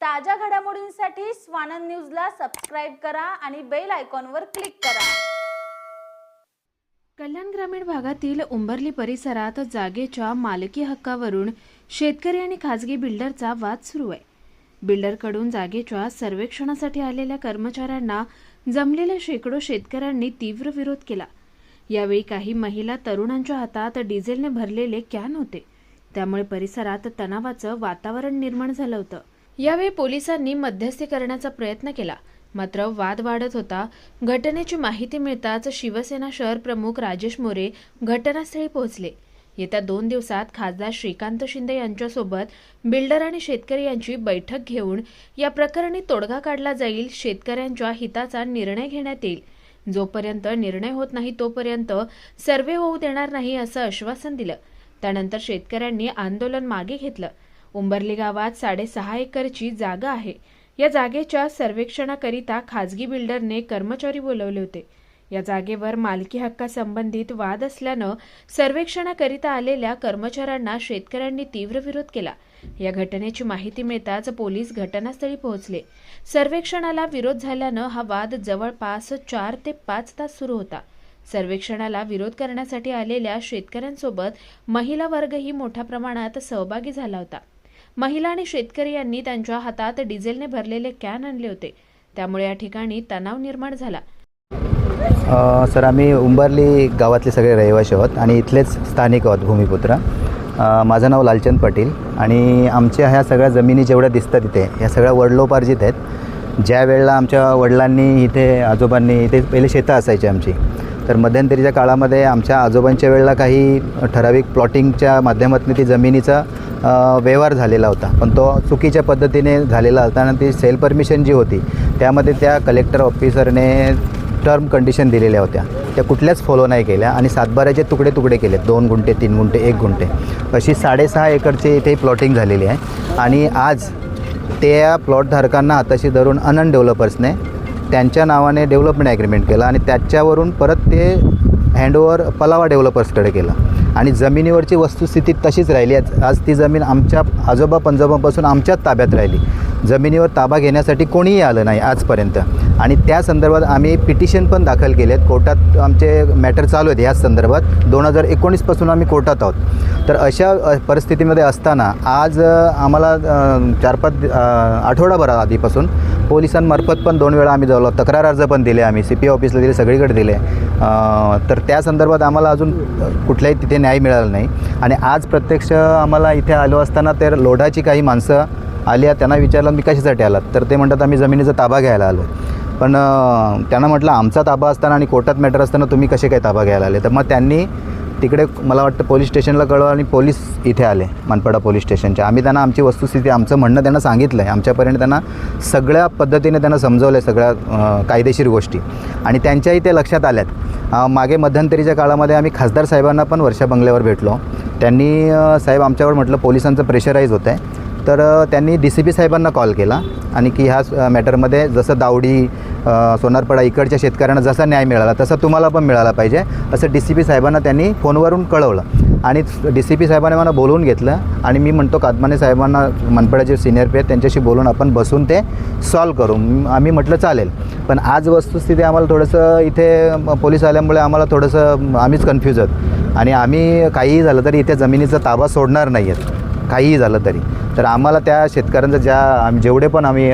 ताज्या घडामोडींसाठी स्वानंद न्यूजला सबस्क्राईब करा आणि बेल आयकॉनवर क्लिक करा. कल्याण ग्रामीण भागातील उंबरली परिसरात जागेच्या मालकी हक्कावरून शेतकरी आणि खाजगी बिल्डरचा वाद सुरू आहे. बिल्डरकडून जागेच्या सर्वेक्षणासाठी आलेल्या कर्मचाऱ्यांना जमलेल्या शेकडो शेतकऱ्यांनी तीव्र विरोध केला. यावेळी काही महिला तरुणांच्या हातात डिझेलने भरलेले कॅन होते. त्यामुळे परिसरात तणावाचं वातावरण निर्माण झालं होतं. यावेळी पोलिसांनी मध्यस्थी करण्याचा प्रयत्न केला. मात्र वाद वाढत होता. घटनेची माहिती मिळताच शिवसेना शहर प्रमुख राजेश मोरे घटनास्थळी पोहोचले. येत्या दोन दिवसात खासदार श्रीकांत शिंदे यांच्यासोबत बिल्डर आणि शेतकरी यांची बैठक घेऊन या प्रकरणी तोडगा काढला जाईल शेतकऱ्यांच्या हिताचा निर्णय घेण्यात येईल. जोपर्यंत निर्णय होत नाही तोपर्यंत सर्वे होऊ देणार नाही असं आश्वासन दिलं. त्यानंतर शेतकऱ्यांनी आंदोलन मागे घेतलं. उंबरली गावात साडेसहा एकरची जागा आहे. या जागेच्या सर्वेक्षणाकरिता खाजगी बिल्डरने कर्मचारी बोलवले होते. या जागेवर मालकी हक्कासंबंधित वाद असल्यानं सर्वेक्षणाकरिता आलेल्या कर्मचाऱ्यांना शेतकऱ्यांनी तीव्र विरोध केला. या घटनेची माहिती मिळताच पोलीस घटनास्थळी पोहोचले. सर्वेक्षणाला विरोध झाल्यानं हा वाद जवळपास चार ते पाच तास सुरू होता. सर्वेक्षणाला विरोध करण्यासाठी आलेल्या शेतकऱ्यांसोबत महिला वर्गही मोठ्या प्रमाणात सहभागी झाला होता. महिला आणि शेतकरी यांनी त्यांच्या हातात डिझेलने भरलेले कॅन आणले होते. त्यामुळे या ठिकाणी तणाव निर्माण झाला. सर आम्ही उंबरली गावातले सगळे रहिवासी आहोत आणि इथलेच स्थानिक आहोत भूमिपुत्र. माझं नाव लालचंद पाटील आणि आमच्या ह्या सगळ्या जमिनी जेवढ्या दिसतात इथे ह्या सगळ्या वडलोपार्जित आहेत. ज्या वेळेला आमच्या वडिलांनी इथे आजोबांनी इथे पहिले शेतं असायची आमची तर मध्यंतरीच्या काळामध्ये आमच्या आजोबांच्या वेळेला काही ठराविक प्लॉटिंगच्या माध्यमातून ती जमिनीचा व्यवहार झालेला होता. पण तो चुकीच्या पद्धतीने झालेला होता आणि ती सेल परमिशन जी होती त्यामध्ये त्या कलेक्टर ऑफिसरने टर्म कंडिशन दिलेल्या होत्या. त्या कुठल्याच फॉलो नाही केल्या आणि सातबाऱ्याचे तुकडे तुकडे केले दोन गुंठे तीन गुंठे एक गुंठे. अशी साडेसहा एकरची इथे प्लॉटिंग झालेली आहे. आणि आज त्या प्लॉटधारकांना हाताशी धरून अनन डेव्हलपर्सने त्यांच्या नावाने डेव्हलपमेंट ॲग्रीमेंट केलं आणि त्याच्यावरून परत ते हँडओवर पलावा डेव्हलपर्सकडे केलं. आणि जमिनीवरची वस्तुस्थिती तशीच राहिली. आज आज ती जमीन आमच्या आजोबा पंजोबापासून आमच्याच ताब्यात राहिली. जमिनीवर ताबा घेण्यासाठी कोणीही आलं नाही आजपर्यंत. आणि त्या संदर्भात आम्ही पिटिशन पण दाखल केले आहेत कोर्टात आमचे मॅटर चालू आहेत. ह्याच संदर्भात दोन हजार एकोणीसपासून आम्ही कोर्टात आहोत. तर अशा परिस्थितीमध्ये असताना आज आम्हाला चार पाच आठवडाभरा आधीपासून पोलिसांमार्फत पण दोन वेळा आम्ही जालो तक्रार अर्ज पण दिले आम्ही. सी पी ऑफिसला दिले सगळीकडे दिले. तर त्या संदर्भात आम्हाला अजून कुठल्याही तिथे न्याय मिळाला नाही. आणि आज प्रत्यक्ष आम्हाला इथे आलो असताना तर लोढाची काही माणसं आली आहेत. त्यांना विचारलं मी कशासाठी आलात? तर ते म्हणतात आम्ही जमिनीचा ताबा घ्यायला आलो. पण त्यांना म्हटलं आमचा ताबा असताना आणि कोर्टात मॅटर असताना तुम्ही कसे काय ताबा घ्यायला आले? तर मग त्यांनी तिकडे मला वाटतं पोलीस स्टेशनला कळवलं आणि पोलीस इथे आले मानपाडा पोलीस स्टेशनच्या आम्ही त्यांना आमची वस्तुस्थिती आमचं म्हणणं त्यांना सांगितलं आहे आमच्यापर्यंत त्यांना सगळ्या पद्धतीने त्यांना समजवलं आहे सगळ्या कायदेशीर गोष्टी. आणि त्यांच्याही ते लक्षात आल्यात. मागे मध्यंतरीच्या काळामध्ये आम्ही खासदार साहेबांना पण वर्षा बंगल्यावर भेटलो. त्यांनी साहेब आमच्यावर म्हटलं पोलिसांचं प्रेशराईज होतं आहे तर त्यांनी डी सी पी साहेबांना कॉल केला आणि की ह्या मॅटरमध्ये जसं दावडी सोनारपडा इकडच्या शेतकऱ्यांना जसा न्याय मिळाला तसा तुम्हाला पण मिळाला पाहिजे असं डी सी पी साहेबांना त्यांनी फोनवरून कळवलं. आणि डी सी पी साहेबांनी मला बोलवून घेतलं आणि मी म्हणतो कादमाने साहेबांना मनपडाचे सिनियर पे त्यांच्याशी बोलून आपण बसून ते सॉल्व करू. आम्ही म्हटलं चालेल. पण आज वस्तुस्थिती आम्हाला थोडंसं इथे पोलीस आल्यामुळे आम्हाला थोडंसं आम्हीच कन्फ्यूज आहोत. आणि आम्ही काहीही झालं तरी इथे जमिनीचा ताबा सोडणार नाही आहेत काहीही झालं तरी. तर आम्हाला त्या शेतकऱ्यांचं ज्या आम्ही जेवढे पण आम्ही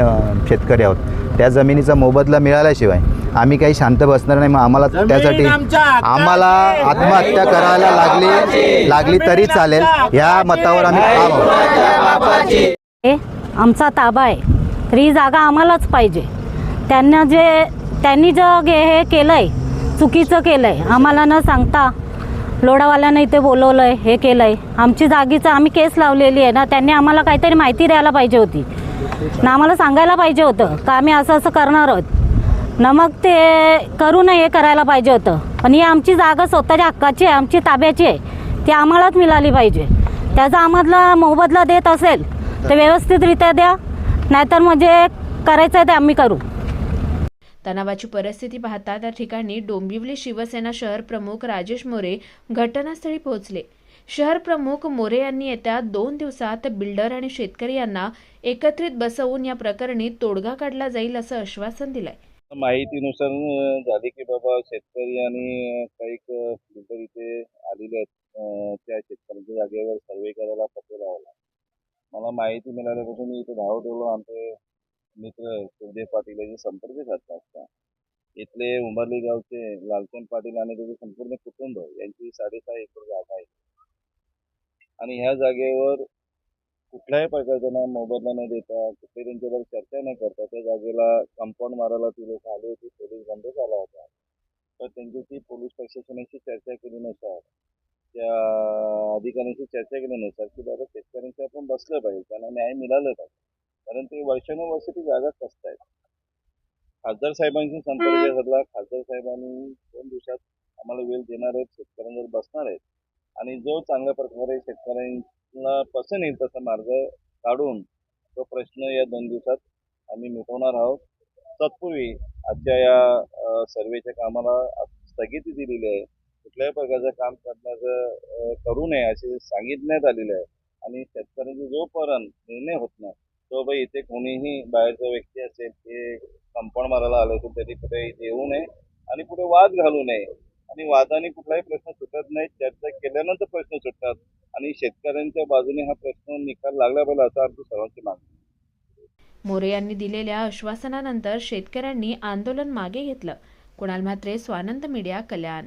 शेतकरी आहोत त्या जमिनीचा मोबदला मिळाल्याशिवाय आम्ही काही शांत बसणार नाही. मग आम्हाला त्यासाठी आम्हाला आत्महत्या करायला लागली लागली तरी चालेल. ह्या मतावर आम्ही ठाम आहोत. आमचा ताबा आहे. तर ही जागा आम्हालाच पाहिजे. त्यांना जे त्यांनी जे गे- हे केलं आहे चुकीचं केलं आहे आम्हाला न सांगता लोडावाल्यानं इथे बोलवलं आहे हे केलं आहे आमची जागीचं आम्ही केस लावलेली आहे ना त्यांनी आम्हाला काहीतरी माहिती द्यायला पाहिजे होती. ना आम्हाला सांगायला पाहिजे होतं का आम्ही असं असं करणार आहोत. ना मग ते करू नये हे करायला पाहिजे होतं. पण ही आमची जागा स्वतःच्या हक्काची आहे आमची ताब्याची आहे. ती आम्हालाच मिळाली पाहिजे. त्याचा आम्हाला मोबदला देत असेल तर व्यवस्थितरित्या द्या. नाहीतर म्हणजे करायचं आहे ते आम्ही करू. तणावाची परिस्थिती पाहता त्या ठिकाणी डोंबिवली शिवसेना शहर प्रमुख राजेश मोरे घटनास्थळी पोहोचले. शहर प्रमुख मोरे यांनी येत्या दोन दिवसात बिल्डर आणि शेतकरी यांना एकत्रित बसवून या प्रकरणी तोडगा काढला जाईल असं आश्वासन दिलंय. माहितीनुसार झाली की बाबा शेतकरी आणि काही बिल्डर इथे आलेले आहेत. त्या शेतकऱ्यांच्या जागेवर सर्वे करायला पत्र लावला. मला माहिती मिळाल्यापासून मी इथे धावत ठेवलो आमचे मित्र सुखदेव पाटील यांचे संपर्क साधला असता. इथले उंबरली गावचे लालचंद पाटील आणि त्याचे संपूर्ण कुटुंब यांची साडेसहा एकर जागा आहे. आणि ह्या जागेवर कुठल्याही प्रकारचा मोबदला न देता कुठे त्यांच्यावर चर्चा न करता त्या जागेला कंपाऊंड मारायला ती लोक आले होते पोलीस बंद झाला होता. तर त्यांच्याशी पोलीस प्रशासनाशी चर्चा केल्यानुसार त्या अधिकाऱ्यांशी चर्चा केल्यानुसार की बाबा शेतकऱ्यांशी आपण बसलं पाहिजे त्यांना न्याय मिळालं पाहिजे. कारण ते वर्षानुवर्ष ती जागा कसतायत खासदार साहेबांशी संपर्क साधला. खासदार साहेबांनी दोन दिवसात आम्हाला वेळ देणार आहेत शेतकऱ्यांवर बसणार आहेत. आणि जो चांगल्या प्रकारे शेतकऱ्यांना पसंत येईल तसा मार्ग काढून तो प्रश्न या दोन दिवसात आम्ही मिटवणार आहोत. तत्पूर्वी आजच्या या सर्वेच्या कामाला स्थगिती दिलेली आहे. कुठल्याही प्रकारचं काम करण्याचं करू नये असे सांगितण्यात आलेले आहे. आणि शेतकऱ्यांचे जोपर्यंत निर्णय होत नाही बाई इथे कोणीही बाहेरचा व्यक्ती असेल ते कंपाऊंड मारायला आलं असेल तरी कुठे येऊ नये आणि कुठे वाद घालू नये. आणि वादाने कुठलाही प्रश्न सुटत नाही चर्चा केल्यानंतर प्रश्न सुटतात. आणि शेतकऱ्यांच्या बाजूने हा प्रश्न निकाल लागला पाहिजे असा आमची सर्वांची मागणी मोरे यांनी दिलेल्या आश्वासनानंतर शेतकऱ्यांनी आंदोलन मागे घेतलं. Kunal Mhatre Swanand Media Kalyan.